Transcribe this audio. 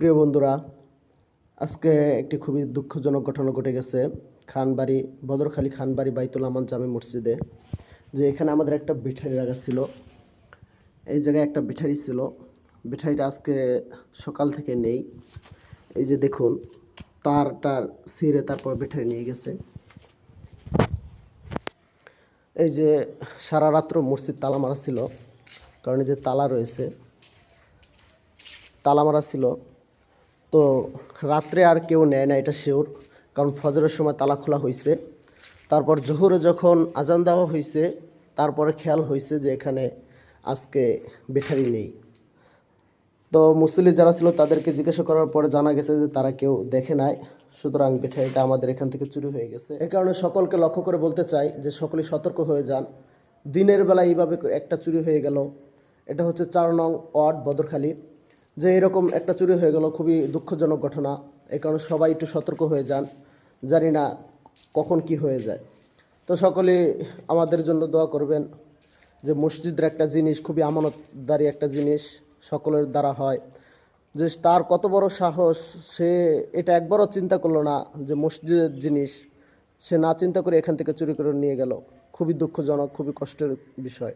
প্রিয় বন্ধুরা, আজকে একটি খুবই দুঃখজনক ঘটনা ঘটে গেছে খানবাড়ি, বদরখালী খানবাড়ি বাইতুল আমান জামে মসজিদে, যে এখানে আমাদের একটা বিঠারি রাখা ছিল। এই জায়গায় একটা বিঠারি ছিল। বিঠারিটা আজকে সকাল থেকে নেই। এই যে দেখুন তারটার ছিঁড়ে তারপর বিঠারি নিয়ে গেছে। এই যে সারা রাত্র মসজিদ তালা মারা ছিল, কারণ এই যে তালা রয়েছে, তালা মারা ছিল। তো রাত্রে আর কেউ নেয় না, এটা শিওর কারণ ফজরের সময় তালা খোলা হয়েছে তারপর জোহরে যখন আজান দেওয়া হয়েছে তারপরে খেয়াল হয়েছে যে এখানে আজকে বেঠারি নেই। তো মুসলি যারা ছিল তাদেরকে জিজ্ঞাসা করার পরে জানা গেছে যে তারা কেউ দেখে নাই, সুতরাং বেঠারিটা আমাদের এখান থেকে চুরি হয়ে গেছে। এ কারণে সকলকে লক্ষ্য করে বলতে চাই যে সকলে সতর্ক হয়ে যান। দিনের বেলা এইভাবে একটা চুরি হয়ে গেল, এটা হচ্ছে চার নং ওয়ার্ড বদরখালী। যে এরকম একটা চুরি হয়ে গেল, খুবই দুঃখজনক ঘটনা। এই কারণে সবাই একটু সতর্ক হয়ে যান। জানি না কখন কি হয়ে যায়। তো সকলে আমাদের জন্য দোয়া করবেন যে মসজিদের একটা জিনিস, খুবই আমানতদারি একটা জিনিস সকলের দ্বারা হয়। যে তার কত বড় সাহস, সে এটা একবারও চিন্তা করল না যে মসজিদের জিনিস সে না চিন্তা করে এখান থেকে চুরি করে নিয়ে গেল। খুবই দুঃখজনক, খুবই কষ্টের বিষয়।